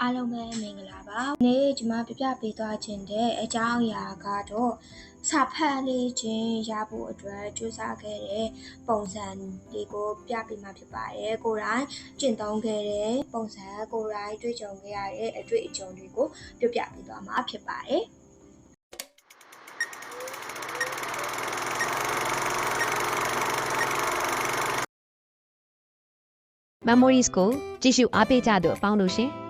အားလုံးပဲမင်္ဂလာပါ။ဒီနေ့ကျွန်မပြပြပေးသွားခြင်းတဲ့အကြောင်းအရာကတော့စာဖတ်လေးခြင်းရဖို့အတွက်ကြိုးစားခဲ့တဲ့ပုံစံလေးကိုပြပေးမှာဖြစ်ပါတယ်။ကိုယ်တိုင်ကျင့်သုံးခဲ့တဲ့ပုံစံကိုယ်တိုင်တွေ့ကြုံခဲ့ရတဲ့အတွေ့အကြုံတွေကိုပြပြပေးသွားမှာဖြစ်ပါတယ်။ Memories ကိုကြည့်ရှုအားပေးကြသူအပေါင်းတို့ရှင်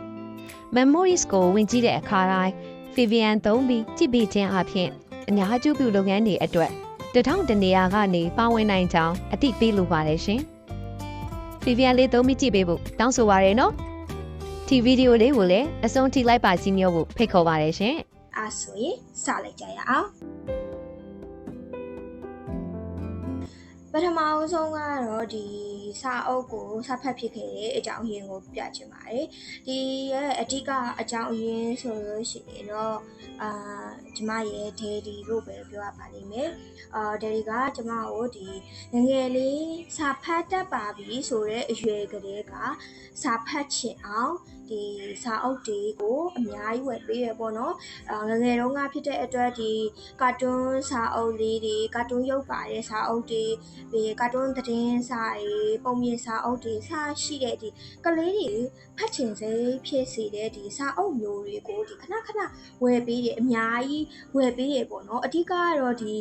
Memories ကိုဝင်ကြည့်တဲ့အခါတိုင်း Vivian သုံးပြီးကြည့်ပေးခြင်းအပြင်အများကျိုးပြုလုပ်ငန်းတွေအတွက်တထောင်တနေရာကနေပါဝင်နိုင်ကြောင်းအသိပေးလိုပါတယ်ရှင် Vivian လေးသုံးပြီးကြည့်ပေးဖို့တောင်းဆိုပါရနော်ဒီဗီဒီယိုလေးကိုလည်းအဆုံးထိလိုက်ပါကြည့်မျိုးဖို့ဖိတ်ခေါ်ပါတယ်ရှင်အားဆိုရင်စလိုက်ကြရအောင်ပထမအဆုံးကတော့ဒီ စာအုပ်ကိုစာဖတ်ဖြစ်ခဲ့တဲ့အကြောင်းအရင်းကိုပြချင်ပါတယ်ဒီရဲ့အဓိကအကြောင်းအရင်းဆိုလို့ရှိရင်တော့အာကျမရဲ့ဒေဒီလို့ပဲပြောရပါလိမ့်မယ်အာဒေဒီကကျမကိုဒီငယ်ငယ်လေးစာဖတ်တတ်ပါပြီဆိုတဲ့အရွယ်ကလေးကစာဖတ်ချင်အောင်ဒီစာအုပ်တွေကိုအများကြီးဝယ်ပေးရပေါ့နော်အာငယ်ငယ်တုန်းကဖြစ်တဲ့အတွက်ဒီကာတွန်းစာအုပ်လေးတွေကာတွန်းရုပ်ပါတဲ့စာအုပ်တွေပြီးကာတွန်းသတင်းစာတွေပုံပြင်စာအုပ်တွေစရှိတဲ့ဒီကလေးတွေဖတ်ချင်စေဖြစ်စေတဲ့ဒီစာအုပ်မျိုးတွေကိုဒီခဏခဏဝယ်ပေးတယ်အများကြီးဝယ်ပေးရပေါ့နော်အဓိကကတော့ဒီ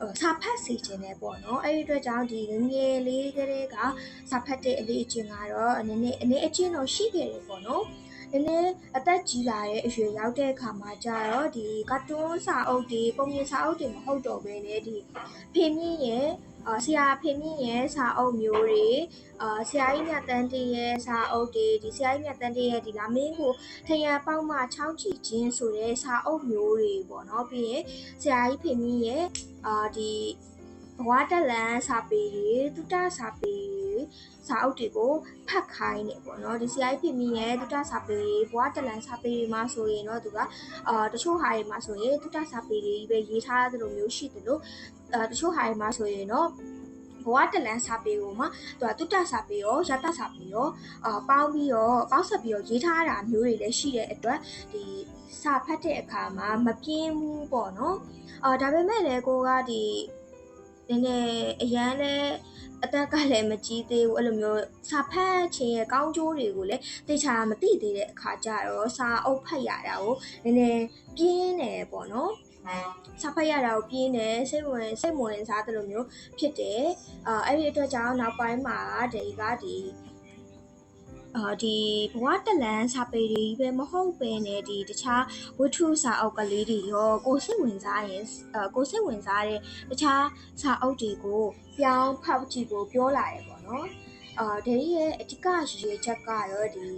အော်စာဖတ်စီခြင်းနဲ့ပေါ့နော်အဲ့ဒီအတွက်ကြောင့်ဒီငယ်ငယ်လေးကလေးကစာဖတ်တဲ့အလေးအကျင့်ကတော့အနေနဲ့အနေအကျင့်တော့ရှိခဲ့တယ်ပေါ့နော်နည်းနည်းအသက်ကြီးလာတဲ့အရွယ်ရောက်တဲ့အခါမှာကျတော့ဒီကာတွန်းစာအုပ်တွေပုံပြင်စာအုပ်တွေမဟုတ်တော့ဘဲနဲ့ဒီဖေမြင့်ရဲ့ အာဆရာဖေမြင့်ရဲ့စာအုပ်မျိုးတွေအာဆရာကြီးမြတ်တန်းတည်းရဲ့စာအုပ်တွေဒီဆရာကြီးမြတ်တန်းတည်းရဲ့ဒီလာမင်းကိုထရန်ပေါက်မှချောင်းချီခြင်းဆိုတဲ့စာအုပ်မျိုးတွေပေါ့နော်ပြီးရင်ဆရာကြီးဖေမြင့်ရဲ့အာဒီ ဘဝတက်လန်စာပေတွေတုတစာပေတွေစာအုပ်တွေကိုဖတ်ခိုင်းနေပေါ့နော်ဒီဆရာကြီးဖေမြင့်ရဲ့တုတစာပေတွေဘဝတက်လန်စာပေတွေမှာဆိုရင်တော့သူကအာတချို့ဟာတွေမှာဆိုရင်တုတစာပေတွေပဲရေးထားသလိုမျိုးရှိတယ်လို့အာတချို့ဟာတွေမှာဆိုရင်တော့ဘဝတလန်းစာပေကိုမှသူကတုတ္တစာပေရောရတစာပေရောအာပေါင်းပြီးတော့ပေါင်းဆက်ပြီးတော့ရေးထားတာမျိုးတွေလည်းရှိတဲ့အတွက်ဒီစာဖတ်တဲ့အခါမှာမပြင်းဘူးပေါ့နော်အာဒါပေမဲ့လည်းကိုကဒီ နည်းနည်းအရန်လဲအသက်ကလည်းမကြီးသေးဘူးအဲ့လိုမျိုးစာဖတ်ခြင်းရဲ့ကောင်းကျိုးတွေကိုလည်းသိချာမသိသေးတဲ့အခါကျတော့စာအုပ်ဖတ်ရတာကိုနည်းနည်းပြင်းတယ်ပေါ့နော်စာဖတ်ရတာကိုပြင်းတယ်စိတ်ဝင်စိတ်ဝင်စားတယ်လို့မျိုးဖြစ်တယ်အာအဲ့ဒီအတွက်ကြောင့်နောက်ပိုင်းမှာဒီကဒီ အာဒီဘဝတလန်းစာပေတွေပဲမဟုတ်ပဲねဒီတခြားဝတ္ထုစာအုပ်ကလေးတွေရောကိုစိတ်ဝင်စားရင်အာကိုစိတ်ဝင်စားတဲ့တခြားစာအုပ်တွေကိုပြောင်းဖောက်ကြည့်ဖို့ပြောလာရပေါ့နော်အာဒေဒီရဲ့အဓိကရည်ရွယ်ချက်ကတော့ဒီ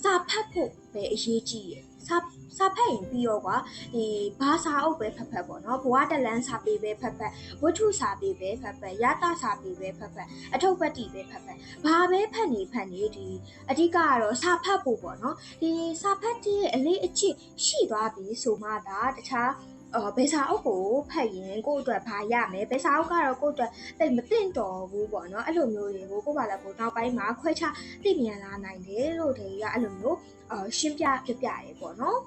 စာဖတ်ဖို့ပဲအရေးကြီးရယ်စာ စာဖတ်ရင်ပြီးတော့ကွာဒီဘာစာအုပ်ပဲဖတ်ဖတ်ပေါ့နော်ဘဝတလန်းစာပေပဲဖတ်ဖတ်ဝတ္ထုစာပေပဲဖတ်ဖတ်ရတစာပေပဲဖတ်ဖတ်အထုပ်ပတ်တီပဲဖတ်ဖတ်ဘာပဲဖတ်နေဖတ်နေဒီအဓိကကတော့စာဖတ်ဖို့ပေါ့နော်ဒီစာဖတ်တဲ့အလေးအကျင့်ရှိသွားပြီဆိုမှသာတခြားအော်ဘယ်စာအုပ်ကိုဖတ်ရင်ကိုယ့်အတွက်ဘာရမယ်ဘယ်စာအုပ်ကတော့ကိုယ့်အတွက်တိတ်မသိတော့ဘူးပေါ့နော်အဲ့လိုမျိုးတွေကိုကိုယ့်ဘာလဲကိုနောက်ပိုင်းမှာခွဲခြားသိမြန်လာနိုင်တယ်လို့တည်းကအဲ့လိုမျိုးအော်ရှင်းပြပြပြရေပေါ့နော်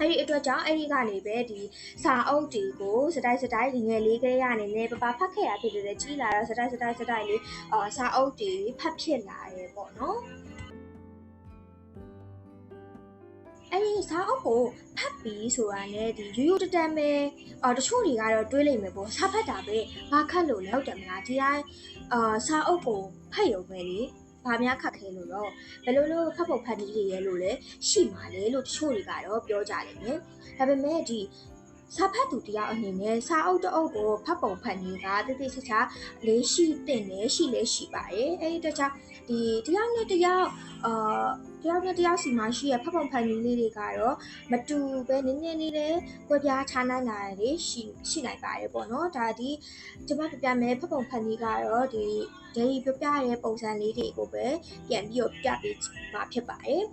အဲ့ဒီအတွက်ကြောင့်အဲ့ဒီကနေပဲဒီစာအုပ်တွေကိုစတိုက်စတိုက်ငယ်လေးကလေးကနေနေပပဖတ်ခဲ့ရဖြစ်တယ်ကြီးလာတော့စတိုက်စတိုက်စတိုက်လေးအာစာအုပ်တွေဖတ်ဖြစ်လာရဲပေါ့နော်အဲ့ဒီစာအုပ်ကိုဖတ်ပြီးဆိုတာနဲ့ဒီရိုးရိုးတတန်ပဲအော်တချို့တွေကတော့တွေးလိုက်မယ်ပေါ့စာဖတ်တာပဲဘာခတ်လို့လဲဟုတ်တယ်မလားဒီတိုင်းအာစာအုပ်ကိုဖတ်ရုံပဲလေ ဘာများခက်ခဲလို့တော့ဘယ်လိုလိုဖတ်ဖို့ဖတ်နည်းတွေရဲလို့လဲရှိမှာလေလို့တချို့တွေကတော့ပြောကြတယ်မယ်ဒါပေမဲ့ဒီစာဖတ်သူတယောက်အနေနဲ့စာအုပ်တအုပ်ကိုဖတ်ပုံဖတ်နည်းကတိတိကျကျလေးရှိတင်တယ်ရှိလဲရှိပါတယ်အဲဒီတခြား ဒီတယောက်နဲ့တယောက်အာတယောက်နဲ့တယောက်စီမှာရှိရဖတ်ပုံဖတ်နည်းလေးတွေကတော့မတူပဲနည်းနည်းလေးလေးကွဲပြားခြားနိုင်တာတွေရှိရှိနိုင်ပါတယ်ပေါ့နော်ဒါဒီကျွန်မပြပြမယ်ဖတ်ပုံဖတ်နည်းကတော့ဒီဒိပြပြရဲ့ပုံစံလေးတွေကိုပဲပြန်ပြီးတော့ပြပေးမှာဖြစ်ပါတယ်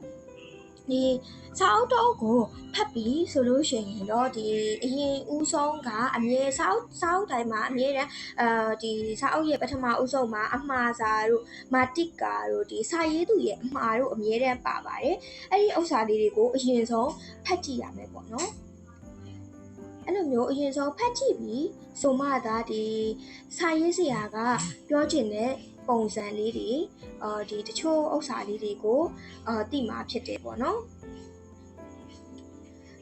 ဒီစာအုပ်တော့ကိုဖတ်ပြီးဆိုလို့ရှိရင်တော့ဒီအရင်ဦးဆုံးကအမြဲစာအုပ်စာအုပ်တိုင်းမှာအမြဲတမ်းအဲဒီစာအုပ်ရဲ့ပထမဦးဆုံးမှာအမှားစာတို့မာတိကာတို့ဒီစာရေးသူရဲ့အမှားတို့အမြဲတမ်းပါပါတယ်အဲ့ဒီဥစ္စာလေးတွေကိုအရင်ဆုံးဖတ်ကြည့်ရမယ်ပေါ့နော်အဲ့လိုမျိုးအရင်ဆုံးဖတ်ကြည့်ပြီးဆိုမှသာဒီစာရေးဆရာကပြောချင်တဲ့ ပုံစံလေးတွေအော်ဒီတချို့ဥစ္စာလေးတွေကိုအာတိမှာဖြစ်တယ်ပေါ့နော်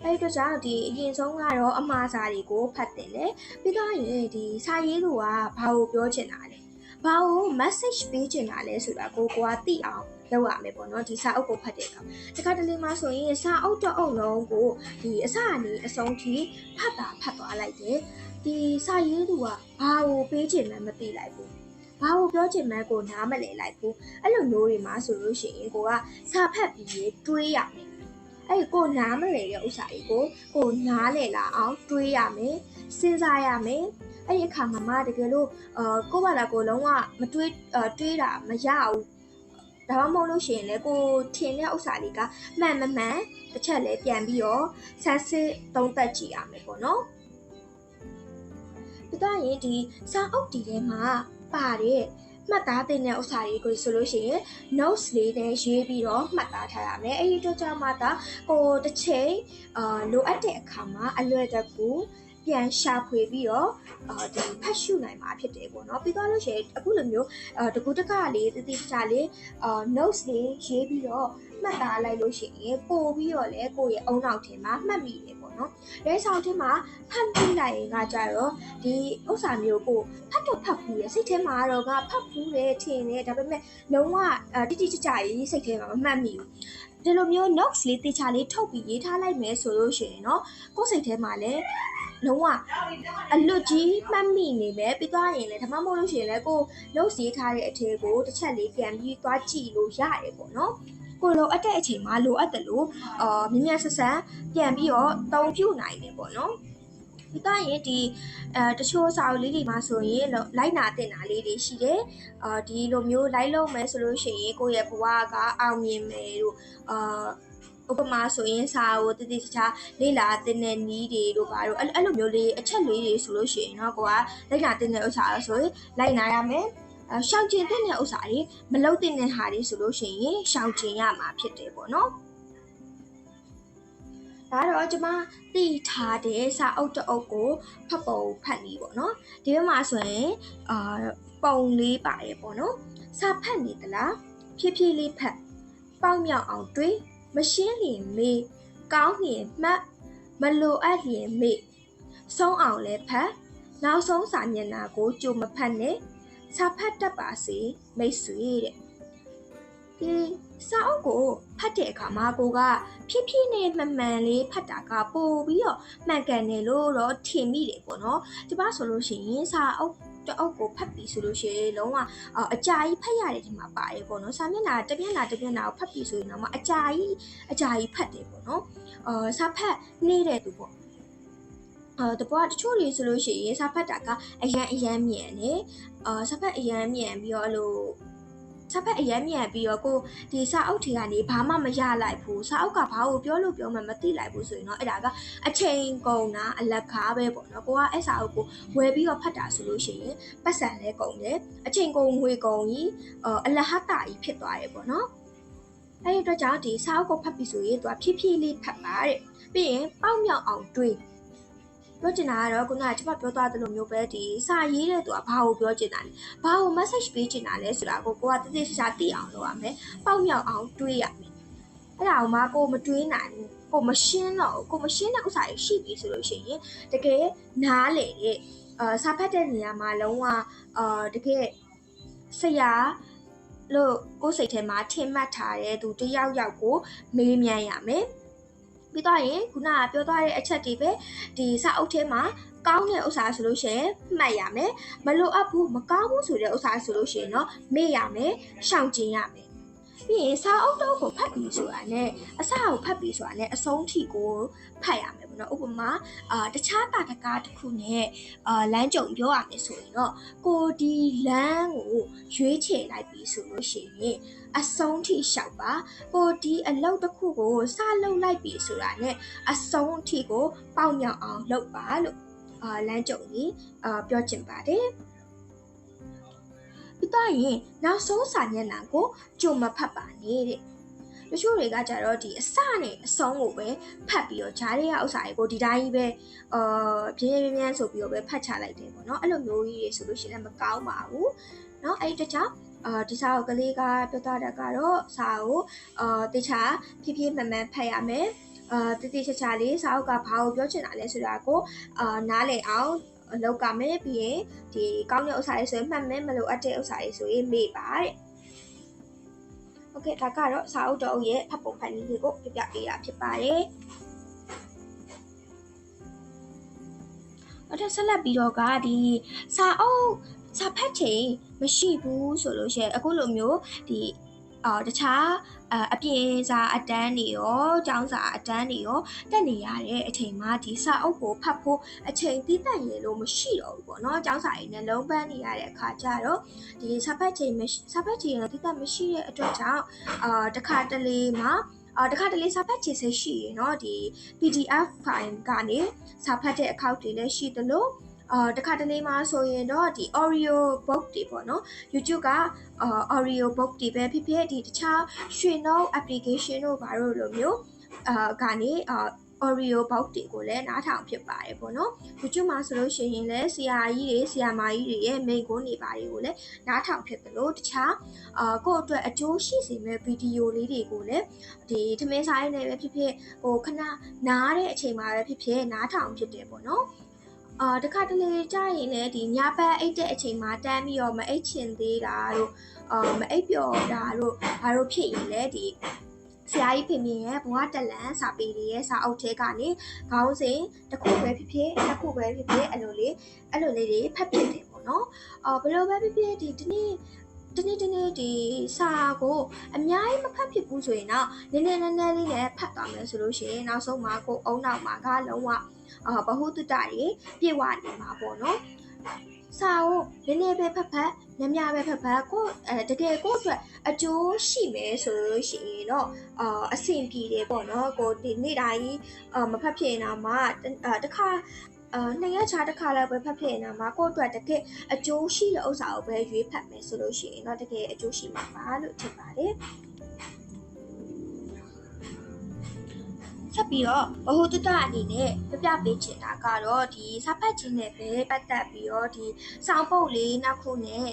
အဲ့ဒီတော့ကြောင့်ဒီအရင်ဆုံးကတော့အမှားစာတွေကိုဖတ်တယ်လေပြီးတော့ရင်ဒီစာရေးသူကဘာကိုပြောချင်တာလဲဘာကို message ပေးချင်တာလဲဆိုတာကိုကိုကသိအောင်လုပ်ရမယ်ပေါ့နော်ဒီစာအုပ်ကိုဖတ်တဲ့အခါတခါတလေမှဆိုရင်စာအုပ်တစ်အုပ်လုံးကိုဒီအစအနေအဆုံးထိဖတ်တာဖတ်သွားလိုက်တယ်ဒီစာရေးသူကဘာကိုပေးချင်မှန်းမသိလိုက်ဘူး ဘာကိုပြောချင်မှန်းကိုနားမလည်လိုက်ဘူးအဲ့လိုမျိုးတွေမှာဆိုလို့ရှိရင်ကိုကစာဖတ်ပြီးတွေးရမယ်အဲ့ဒီကိုနားမလည်တဲ့ဥစ္စာတွေကိုကိုနားလည်လာအောင်တွေးရမယ်စဉ်းစားရမယ်အဲ့ဒီအခါမှာမတကယ်လို့အာကိုဘာလာကိုလုံးဝမတွေးအာတွေးတာမရဘူးဒါမှမဟုတ်လို့ရှိရင်လေကိုထင်တဲ့ဥစ္စာလေးကမှန်မမှန်တစ်ချက်လဲပြန်ပြီးတော့ဆန်းစစ်သုံးသပ်ကြည့်ရမယ်ပေါ့နော်ပြီးတော့ရင်ဒီစာအုပ်တီထဲမှာ ပါတဲ့မှတ်သားတဲ့ဥစ္စာတွေကိုဆိုလို့ရှိရင် notes လေးနဲ့ရေးပြီးတော့မှတ်သားထားရမယ်အဲ့ဒီတော့ကြောင့်မှသာကိုတစ်ချိန်အာလိုအပ်တဲ့အခါမှာအလွယ်တကူပြန်ရှာဖွေပြီးတော့အာဒီဖတ်ရှုနိုင်မှာဖြစ်တယ်ပေါ့နော်ပြီးတော့လို့ရှိရင်အခုလိုမျိုးအာတကူတကလေးတတိတခြားလေးအာ notes လေးရေးပြီးတော့မှတ်သားလိုက်လို့ရှိရင်ပို့ပြီးတော့လေကိုယ့်ရဲ့အုံနောက်ထဲမှာမှတ်မိတယ်ပေါ့ နော်။ရဲဆောင်ထဲမှာဖတ်ပြီးလိုက်ရင်ကကြတော့ဒီဥစ္စာမျိုးကိုဖတ်တော့ဖတ်ဘူးရစိတ်ထဲမှာတော့ကဖတ်ဘူးတယ်ထင်တယ်ဒါပေမဲ့လုံးဝတိတိကျကျရေးစိတ်ထဲမှာမမှတ်မိဘူး။ဒီလိုမျိုး notes လေးတေချာလေးထုတ်ပြီးရေးထားလိုက်မယ်ဆိုလို့ရှိရင်เนาะကိုယ်စိတ်ထဲမှာလည်းလုံးဝအလွတ်ကြီးမှတ်မိနေမယ်ပြီးသွားရင်လည်းဒါမှမဟုတ်လို့ရှိရင်လည်းကို notes ရေးထားတဲ့အထည်ကိုတစ်ချက်လေးပြန်ပြီးသွားကြည့်လို့ရတယ်ပေါ့နော် ကိုလိုအပ်တဲ့အချိန်မှာလိုအပ်တယ်လို့အာမြင်မြတ်ဆက်ဆက်ပြန်ပြီးတော့တုံ့ပြုနိုင်တယ်ပေါ့နော်ဒီတော့ရင်ဒီအဲတချို့စာအုပ်လေးတွေမှာဆိုရင်လိုက်နာတင်တာလေးတွေရှိတယ်အာဒီလိုမျိုးလိုက်လုံးမယ်ဆိုလို့ရှိရင်ကိုယ့်ရဲ့ဘဝကအောင်မြင်မယ်လို့အာဥပမာဆိုရင်စာကိုတတိတခြားလေ့လာတင်တဲ့နီးတွေတို့ပါတော့အဲ့အဲ့လိုမျိုးလေးအချက်လေးတွေဆိုလို့ရှိရင်เนาะကိုကလိုက်နာတင်တဲ့ဥစ္စာဆိုရင်လိုက်နာရမယ်အ ရှောင်ကျင်တဲ့ဥစ္စာတွေမလုတ်တဲ့ဟာတွေဆိုလို့ရှိရင်ရှောင်ကျင်ရမှာဖြစ်တယ်ပေါ့နော်ဒါတော့ကျွန်မတိထားတဲ့စာအုပ်တအုပ်ကိုဖတ်ပုံဖတ်နေပေါ့နော်ဒီဘက်မှာဆိုရင်အာပုံလေးပါတယ်ပေါ့နော်စာဖတ်နေသလားဖြည်းဖြည်းလေးဖတ်ပေါက်မြောက်အောင်တွေးမရှင်းလျင်မေးကောင်းလျင်မှတ်မလိုအပ်လျင်မေးဆုံးအောင်လဲဖတ်နောက်ဆုံးစာမျက်နှာကိုကြိုမဖတ်နဲ့ စာဖတ်တတ်ပါစေမိတ်ဆွေတဲ့ဒီစာအုပ်ကိုဖတ်တဲ့အခါမှာကိုကဖြည်းဖြည်းနဲ့မှန်မှန်လေးဖတ်တာကပို့ပြီးတော့မှန်ကန်တယ်လို့တော့ထင်မိတယ်ပေါ့နော်ဒီပါဆိုလို့ရှိရင်စာအုပ်တအုပ်ကိုဖတ်ပြီးဆိုလို့ရှိရင်လုံးဝအကြာကြီးဖတ်ရတယ်ဒီမှာပါတယ်ပေါ့နော်စာမျက်နှာတစ်မျက်နှာတစ်မျက်နှာကိုဖတ်ပြီးဆိုရင်တော့အကြာကြီးအကြာကြီးဖတ်တယ်ပေါ့နော်အာစာဖတ်နေတဲ့သူပေါ့ အာတပွားတချို့တွေဆိုလို့ရှိရင်စာဖတ်တာကအရန်အရန်မြန်တယ်အာစာဖတ်အရန်မြန်ပြီးတော့အဲ့လိုစာဖတ်အရန်မြန်ပြီးတော့ကိုဒီစာအုပ်တွေကနေဘာမှမရလိုက်ဘူးစာအုပ်ကဘာကိုပြောလို့ပြောမှမသိလိုက်ဘူးဆိုရင်တော့အဲ့ဒါကအချိန်ကုန်တာအလက်ကားပဲပေါ့နော်ကိုကအဲ့စာအုပ်ကိုဝယ်ပြီးတော့ဖတ်တာဆိုလို့ရှိရင်ပတ်စံလဲကုန်တယ်အချိန်ကုန်ငွေကုန်ကြီးအလဟတာကြီးဖြစ်သွားတယ်ပေါ့နော်အဲ့ဒီအတွက်ကြောင့်ဒီစာအုပ်ကိုဖတ်ပြီးဆိုရင်သူကဖြည်းဖြည်းလေးဖတ်ပါတဲ့ပြီးရင်ပေါက်မြောက်အောင်တွေး ပြောချင်တာကတော့ခုနကကျွန်မပြောသွားသလိုမျိုးပဲဒီစာရေးတဲ့သူကဘာကိုပြောချင်တာလဲဘာကို message ပေးချင်တာလဲဆိုတာကိုကိုကတိတိကျကျသိအောင်လုပ်ရမယ်ပေါက်မြောက်အောင်တွေးရမယ်အဲ့ဒါကိုမှကိုမတွေးနိုင်ဘူးကိုမရှင်းတော့ကိုမရှင်းတဲ့ဥစ္စာတွေရှိပြီဆိုလို့ရှိရင်တကယ်နားလေတဲ့အာစာဖတ်တဲ့နေရာမှာလုံးဝအာတကယ်ဆရာလို့ကိုယ်စိတ်ထဲမှာထင်မှတ်ထားတဲ့သူတယောက်ယောက်ကိုမေးမြန်းရမယ် ပြီးတော့ရင်ခုနကပြောသွားတဲ့အချက်တွေပဲဒီစာအုပ်ထဲမှာကောင်းတဲ့ဥစ္စာဆိုလို့ရှိရင်မှတ်ရမယ်မလိုအပ်ဘူးမကောင်းဘူးဆိုတဲ့ဥစ္စာဆိုလို့ရှိရင်တော့မေ့ရမယ်ရှောင်ကျင်ရမယ် ပြီးရင်စာအုပ်တော့ကိုဖတ်ပြီးဆိုတာနဲ့အစကိုဖတ်ပြီးဆိုတာနဲ့အဆုံးထိကိုဖတ်ရမယ်ပေါ့နော်ဥပမာအာတခြားတာတကားတစ်ခုနဲ့အာလမ်းကြုံပြောရမယ်ဆိုရင်တော့ကိုဒီလမ်းကိုရွေးချယ်လိုက်ပြီးဆိုလို့ရှိရင်အဆုံးထိရှောက်ပါကိုဒီအလုပ်တစ်ခုကိုစလုပ်လိုက်ပြီးဆိုတာနဲ့အဆုံးအထိကို ပေါက်မြောက်အောင်လုပ်ပါလို့အာလမ်းကြုံကြီးအာပြောချင်ပါတယ် ပြီးတော့ရင်နောက်ဆုံးစာမျက်နှာကိုကြုံမဖတ်ပါနဲ့တဲ့တချို့တွေကကြတော့ဒီအစနဲ့အဆုံးကိုပဲဖတ်ပြီးတော့ဂျားတွေကဥစ္စာတွေကိုဒီတိုင်းပဲအာပြင်းပြင်းပြင်းဆိုပြီးတော့ပဲဖတ်ချလိုက်တယ်ပေါ့နော်အဲ့လိုမျိုးကြီးတွေဆိုလို့ရှိရင်လည်းမကောင်းပါဘူးเนาะအဲ့ဒီတခြားအာဒီစာအုပ်ကလေးကပြောတာတကတော့စာကိုအာတခြားဖြည်းဖြည်းမှန်မှန်ဖတ်ရမယ်အာတတိချာချာလေးစာအုပ်ကဘာကိုပြောချင်တာလဲဆိုတာကိုအာနားလည်အောင် လောက်ကမယ်ပြီးရင်ဒီကောင်းတဲ့ဥစ္စာတွေဆိုရင်မှတ်မယ်မလို့အပ်တဲ့ဥစ္စာတွေဆိုရင်မေ့ပါတဲ့โอเคဒါကတော့စာအုပ်တော်ရဲ့ဖတ်ပုံဖတ်နည်းလေးကိုပြပြပေးတာဖြစ်ပါတယ်အဲ့ဒါဆက်လက်ပြီးတော့ကဒီစာအုပ်စာဖတ်ချိန်မရှိဘူးဆိုလို့ရှိရင်အခုလိုမျိုးဒီအာတခြား အအပြင်စာအတန်းတွေရောကျောင်းစာအတန်းတွေရောတက်နေရတဲ့အချိန်မှာဒီစာအုပ်ကိုဖတ်ဖို့အချိန်တည်တတ်ရလို့မရှိတော့ဘူးပေါ့နော်ကျောင်းစာတွေနဲ့လုံးပန်းနေရတဲ့အခါကျတော့ဒီစာဖတ်ချိန်မရှိစာဖတ်ချိန်ကတည်တတ်မရှိတဲ့အတွက်ကြောင့်အာတစ်ခါတလေမှာအာတခါတလေစာဖတ်ချိန်ဆက်ရှိရင်เนาะဒီ PDF file ကနေစာဖတ်တဲ့အခောက်တွေလည်းရှိသလို အာတခါတလေမှာဆိုရင်တော့ဒီ Oreo book တွေပေါ့နော် YouTube ကအာ Oreo book တွေပဲဖြစ်ဖြစ်ဒီတခြားရွှေနှုတ် application တို့ဘာလို့လိုမျိုးအာကနေအာ Oreo box တွေကိုလည်းနားထောင်ဖြစ်ပါတယ်ပေါ့နော် YouTube မှာဆိုလို့ရှိရင်လည်းဆရာကြီးတွေဆရာမကြီးတွေရဲ့မိန့်ခွန်းတွေပါတွေကိုလည်းနားထောင်ဖြစ်တယ်လို့တခြားအာကိုယ့်အတွက်အကျိုးရှိစေမဲ့ဗီဒီယိုလေးတွေကိုလည်းဒီထမင်းစားရင်းနဲ့ပဲဖြစ်ဖြစ်ဟိုခဏနားတဲ့အချိန်မှာပဲဖြစ်ဖြစ်နားထောင်ဖြစ်တယ်ပေါ့နော် အာတခါတလေကြာရင်လည်းဒီညဘက်အိတ်တဲ့အချိန်မှာတန်းပြီးတော့မအိတ်ချင်သေးတာတို့အာမအိတ်ပျော်တာတို့ဘာလို့ဖြစ်ရင်လဲဒီဆရာကြီးဖေမင်းရဲ့ဘဝတလန်စာပေတွေရဲ့စာအုပ်ထဲကနေခေါင်းစဉ်တစ်ခုပဲဖြစ်ဖြစ်တစ်ခုပဲဖြစ်ဖြစ်အဲ့လိုလေးအဲ့လိုလေးတွေဖတ်ဖြစ်တယ်ပေါ့နော်အာဘယ်လိုပဲဖြစ်ဖြစ်ဒီဒီနေ့ တနေ့တနေ့ဒီစာကိုအများကြီးမဖတ်ဖြစ်ဘူးဆိုရင်တော့နည်းနည်းနည်းနည်းလေးနဲ့ဖတ်သွားမယ်ဆိုလို့ရှိရင်နောက်ဆုံးမှာကိုအုံနောက်မှာကလုံးဝအာဘဟုတတတွေပြေဝနေမှာပေါ့နော်စာကိုနည်းနည်းပဲဖတ်ဖတ်များများပဲဖတ်ဖတ်ကိုအဲတကယ်ကိုအတွက်အကျိုးရှိမယ်ဆိုလို့ရှိရင်တော့အာအဆင်ပြေတယ်ပေါ့နော်ကိုဒီနေ့တိုင်းအာမဖတ်ဖြစ်နေတာမှာအာတစ်ခါ အာနှစ်ရက်ခြားတစ်ခါလောက်ပဲဖတ်ဖြစ်နေတာမှာကိုယ့်အတွက်တကယ်အကျိုးရှိတဲ့ဥစ္စာကိုပဲရွေးဖတ်မယ်ဆိုလို့ရှိရင်တော့တကယ်အကျိုးရှိမှာပါလို့ထင်ပါတယ်ဆက်ပြီးတော့ဘ ഹു တတအနေနဲ့ပြပြပေးချင်တာကတော့ဒီစာဖတ်ခြင်းနဲ့ပဲပတ်သက်ပြီးတော့ဒီစောင်းပုတ်လေးနောက်ခုနဲ့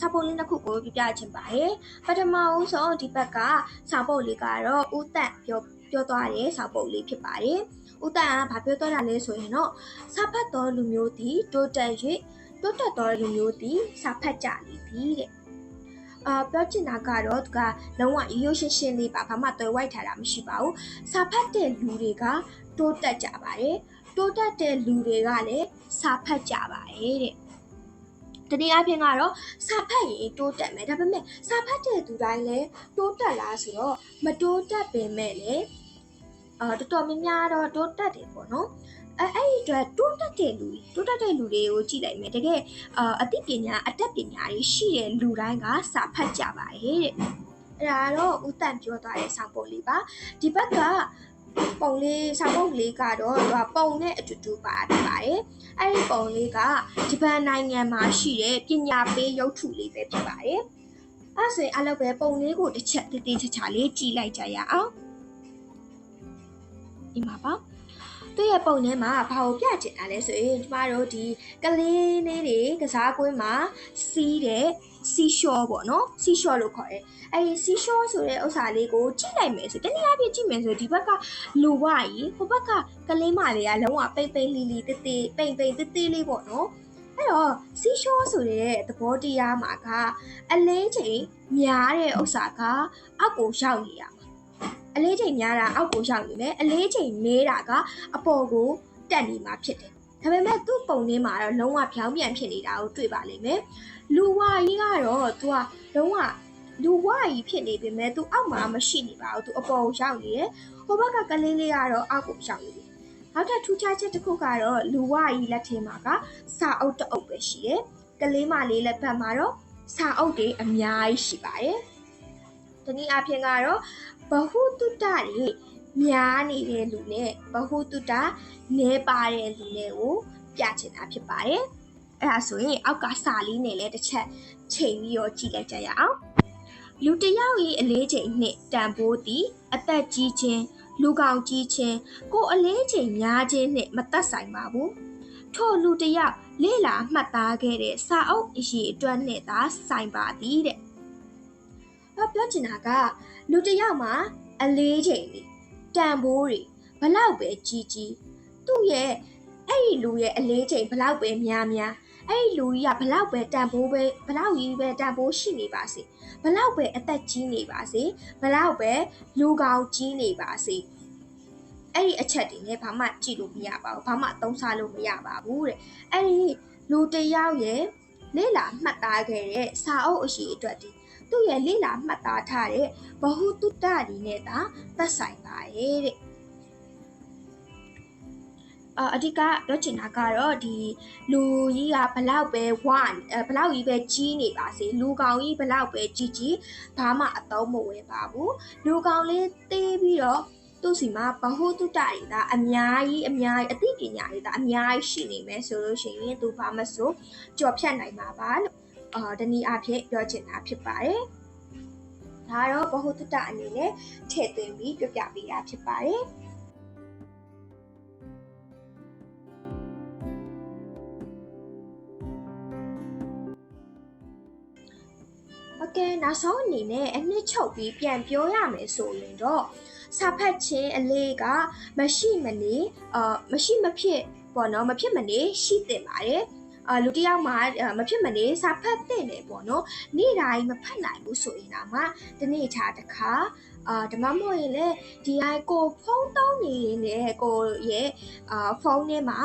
စာပုတ်လေးနှစ်ခုကိုပြပြချင်ပါတယ်ပထမဦးဆုံးဒီဘက်ကစာပုတ်လေးကတော့ဥတန့်ပြောပြောသွားတဲ့စာပုတ်လေးဖြစ်ပါတယ် ဥတန့်ကဘာပြောသွားတာလဲဆိုရင်တော့စာဖတ်တော်လူမျိုးသည်တိုးတက်၍တိုးတက်တော်လူမျိုးသည်စာဖတ်ကြလိမ့်သည်တဲ့အာပြောချင်တာကတော့သူကလုံးဝရိုးရှင်းရှင်းလေးပါဘာမှတွယ်ဝိုက်ထားတာမရှိပါဘူးစာဖတ်တဲ့လူတွေကတိုးတက်ကြပါတယ်တိုးတက်တဲ့လူတွေကလည်းစာဖတ်ကြပါတယ်တဲ့တနည်းအားဖြင့်ကတော့စာဖတ်ရင်တိုးတက်မယ်ဒါပေမဲ့စာဖတ်တဲ့သူတိုင်းလည်းတိုးတက်လားဆိုတော့မတိုးတက်ပင်မဲ့လည်း အာတော်တော်များများတော့တိုးတက်တယ်ပေါ့နော်အဲအဲ့ဒီအတွက်တိုးတက်တဲ့လူတွေတိုးတက်တဲ့လူတွေကိုကြည့်လိုက်မယ်တကယ်အာအသိပညာအတတ်ပညာတွေရှိတဲ့လူတိုင်းကစာဖတ်ကြပါတယ်တဲ့အဲ့ဒါကတော့ဦးတန့်ပြောသွားတဲ့စာပုံလေးပါဒီဘက်ကပုံလေးစာပုံလေးကတော့သူကပုံနဲ့အတူတူပါဖြစ်ပါတယ်အဲ့ဒီပုံလေးကဂျပန်နိုင်ငံမှာရှိတဲ့ပညာပေးရုပ်ထုလေးပဲဖြစ်ပါတယ်အဲ့ဆိုရင်အလုပ်ပဲပုံလေးကိုတစ်ချက်တေးသေးချာချာလေးကြည့်လိုက်ကြရအောင် ဒီမှာပါသူ့ရဲ့ပုံထဲမှာဘာကိုပြချင်တာလဲဆိုရင်ကျမတို့ဒီကလေးလေးတွေကစားကွင်းမှာစီးတဲ့စီရှော့ပေါ့နော်စီရှော့လို့ခေါ်တယ်အဲဒီစီရှော့ဆိုတဲ့ဥစ္စာလေးကိုကြည့်လိုက်မယ်ဆိုတနည်းအားဖြင့်ကြည့်မယ်ဆိုဒီဘက်ကလူဝကြီးဟိုဘက်ကကလေးမလေးကလုံးဝပိတ်ပိတ်လီလီတေးတေးပိန်ပိန်တေးတေးလေးပေါ့နော်အဲ့တော့စီရှော့ဆိုတဲ့သဘောတရားမှာကအလေးချိန်များတဲ့ဥစ္စာကအောက်ကိုရောက်နေရမှာ အလေးချိန်များတာအောက်ကိုရောက်နေမယ်အလေးချိန်နေတာကအပေါ်ကိုတက်နေမှာဖြစ်တယ်ဒါပေမဲ့သူ့ပုံလေးမှာတော့လုံးဝဖြောင်းပြန်ဖြစ်နေတာကိုတွေ့ပါလိမ့်မယ်လူဝါကြီးကတော့သူကလုံးဝလူဝကြီးဖြစ်နေပေမဲ့သူအောက်မှာမရှိနေပါဘူးသူအပေါ်ကိုရောက်နေတယ်ဟိုဘက်ကကလေးလေးကတော့အောက်ကိုရောက်နေတယ်နောက်ထပ်ထူးခြားချက်တစ်ခုကတော့လူဝကြီးလက်ထဲမှာကစာအုပ်တစ်အုပ်ပဲရှိတယ်ကလေးမလေးလက်ဖက်မှာတော့စာအုပ်တွေအများကြီးရှိပါတယ်တနည်းအားဖြင့်ကတော့ ဘဟုတုတ္တတွေများနေတဲ့လူနဲ့ဘဟုတုတ္တနည်းပါတဲ့လူနဲ့ကိုပြချင်တာဖြစ်ပါတယ်အဲ့ဒါဆိုရင်အောက်ကစာလေးနဲ့လည်းတစ်ချက်ချိန်ပြီးတော့ကြည့်လိုက်ကြရအောင်လူတစ်ယောက်၏အလေးချိန်နှင့်တန်ဖိုးသည်အသက်ကြီးခြင်းလူကောင်ကြီးခြင်းကိုယ်အလေးချိန်များခြင်းနှင့်မသက်ဆိုင်ပါဘူးထို့လူတစ်ယောက်လေ့လာမှတ်သားခဲ့တဲ့စာအုပ်အရေးအတွက်နဲ့သာဆိုင်ပါသည်တဲ့။ ဘာပြောချင်တာကလူတစ်ယောက်မှာအလေးချိန်တွေတန်ဖိုးတွေဘလောက်ပဲကြီးကြီးသူ့ရဲ့အဲ့ဒီလူရဲ့အလေးချိန်ဘလောက်ပဲများများအဲ့ဒီလူကြီးကဘလောက်ပဲတန်ဖိုးပဲဘလောက်ကြီးပဲတန်ဖိုးရှိနေပါစေဘလောက်ပဲအသက်ကြီးနေပါစေဘလောက်ပဲလူကောင်ကြီးနေပါစေအဲ့ဒီအချက်တွေနဲ့ဘာမှကြည့်လို့မရပါဘူးဘာမှသုံးစားလို့မရပါဘူးတဲ့အဲ့ဒီလူတစ်ယောက်ရဲ့လေ့လာမှတ်သားခဲ့တဲ့စာအုပ်အရှိအတွက်ဒီ သူ့ရဲ့လေ့လာမှတ်သားထားတဲ့ဘဟုတုတ္တဒီနဲ့သာသက်ဆိုင်ပါရဲ့တဲ့အာအဓိကပြောချင်တာကတော့ဒီလူကြီးကဘလောက်ပဲဝအဲဘလောက်ကြီးပဲကြီးနေပါစေလူကောင်ကြီးဘလောက်ပဲကြီးကြီးဘာမှအသုံးမဝင်ပါဘူးလူကောင်လေးသေးပြီးတော့သူ့စီမှာဘဟုတုတ္တတွေဒါအများကြီးအများကြီးအသိပညာတွေဒါအများကြီးရှိနေမယ်ဆိုလို့ရှိရင်သူဘာမဆိုကြော်ဖြတ်နိုင်မှာပါလို့ အာတနည်းအားဖြင့်ပြောချင်တာဖြစ်ပါတယ်ဒါတော့ဘဟုတုတ္တအနေနဲ့ထည့်သွင်းပြီးပြပြပေးတာဖြစ်ပါတယ်ဟုတ်ကဲ့နောက်ဆုံးအနေနဲ့အနှစ်ချုပ်ပြီးပြန်ပြောရမယ်ဆိုရင်တော့စာဖတ်ခြင်းအလေးကမရှိမနေအာမရှိမဖြစ်ပေါ့နော်မဖြစ်မနေရှိတင်ပါတယ် အာလူတစ်ယောက်မှာအာမဖြစ်မနေစာဖတ်တဲ့လေပေါ့နော်နေ့တိုင်းမဖတ်နိုင်ဘူးဆိုရင်တော့မှဒီနေ့ချာတစ်ခါအာဓမ္မမဟုတ်ရင်လည်းဒီအိုင်ကိုဖုန်းတောင်းနေရင်လည်းကိုရဲ့အာဖုန်းထဲမှာ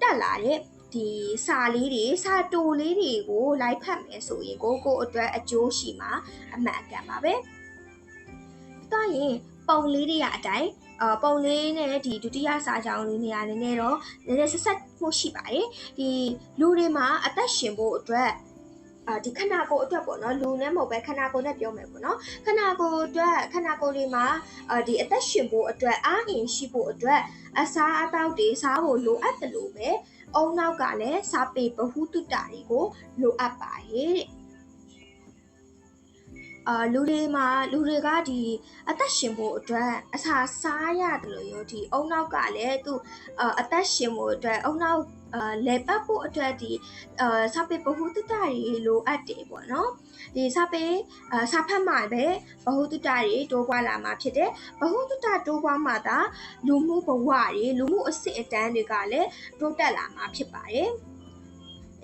တက်လာတဲ့ဒီစာလေးတွေစာတိုလေးတွေကိုလိုက်ဖတ်မယ်ဆိုရင်ကိုကိုအတွက်အကျိုးရှိမှာအမှန်အကန်ပါပဲ။ဒါရင် ပုံလေးတွေကအတိုင်းအပုံလေးနဲ့ဒီဒုတိယစာကြောင်းလေးနေရာနည်းနည်းတော့နည်းနည်းဆက်ဆက်မှုရှိပါတယ်။ဒီလူတွေမှာအသက်ရှင်ဖို့အတွက်အာဒီခန္ဓာကိုယ်အတွက်ပေါ့နော်လူနဲ့မဟုတ်ပဲခန္ဓာကိုယ်နဲ့ပြောမယ်ပေါ့နော်ခန္ဓာကိုယ်အတွက်ခန္ဓာကိုယ်တွေမှာအာဒီအသက်ရှင်ဖို့အတွက်အားအင်ရှိဖို့အတွက်အစားအသောက်တွေစားဖို့လိုအပ်တယ်လို့ပဲအုံနောက်ကလည်းစာပေပဟုတုတ္တတွေကိုလိုအပ်ပါရဲ့တဲ့ အာလူတွေမှာလူတွေကဒီအသက်ရှင်ဖို့အတွက်အစာစားရတယ်လို့ရောဒီအုံနောက်ကလည်းသူအာအသက်ရှင်ဖို့အတွက်အုံနောက်အာလေပတ်ဖို့အတွက်ဒီအာစာပေပဟုတုတ္တတွေလိုအပ်တယ်ပေါ့နော်ဒီစာပေအာစာဖတ်မှပဲဘဟုတုတ္တတွေတိုးပွားလာမှာဖြစ်တယ်ဘဟုတုတ္တတိုးပွားမှသာလူမှုဘဝတွေလူမှုအဆင့်အတန်းတွေကလည်းတိုးတက်လာမှာဖြစ်ပါတယ်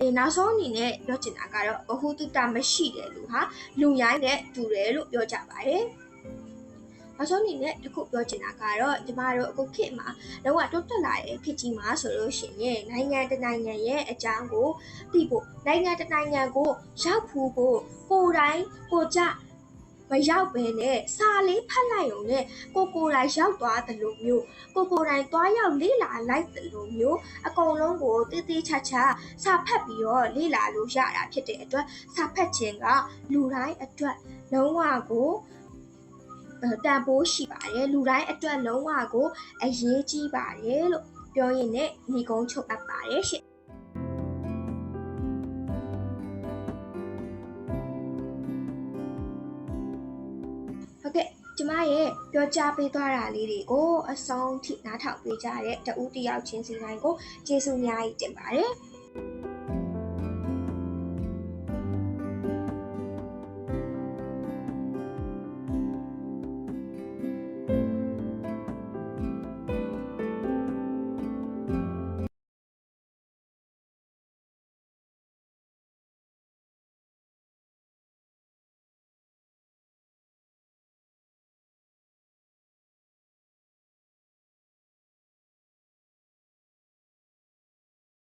အေးနောက်ဆုံးအနေနဲ့ပြောချင်တာကတော့ဘဟုတုတ္တမရှိတဲ့လူဟာလူရိုင်းနဲ့တူတယ်လို့ပြောကြပါတယ်နောက်ဆုံးအနေနဲ့တစ်ခုပြောချင်တာကတော့ကျမတို့အခုခေတ်မှာတော့တိုးတက်လာတဲ့ခေတ်ကြီးမှာဆိုလို့ရှိရင်နိုင်ငံတစ်နိုင်ငံရဲ့အကြောင်းကိုသိဖို့နိုင်ငံတစ်နိုင်ငံကိုရောက်ဖူးဖို့ကိုယ်တိုင်ကိုကြ မရောက်ပဲနဲ့စာလေးဖတ်လိုက်ုံနဲ့ကိုကိုယ်တိုင်ရောက်သွားတယ်လို့မျိုးကိုကိုယ်တိုင်သွားရောက်လေ့လာလိုက်တယ်လို့မျိုးအကုန်လုံးကိုတည်တည်ချာချာစာဖတ်ပြီးတော့လေ့လာလို့ရတာဖြစ်တဲ့အတွက်စာဖတ်ခြင်းကလူတိုင်းအတွက်လုံးဝကိုတန်ဖိုးရှိပါတယ်လူတိုင်းအတွက်လုံးဝကိုအရေးကြီးပါတယ်လို့ပြောရင်လည်းညီကုန်းချုပ်အပ်ပါတယ်ရှင် ဟုတ်ကဲ့ကျမရဲ့ပြောကြားပေးသွားတာလေးတွေကိုအဆုံးထိနားထောင်ပေးကြတဲ့တဦးတယောက်ချင်းစီတိုင်းကိုကျေးဇူးအများကြီးတင်ပါတယ်။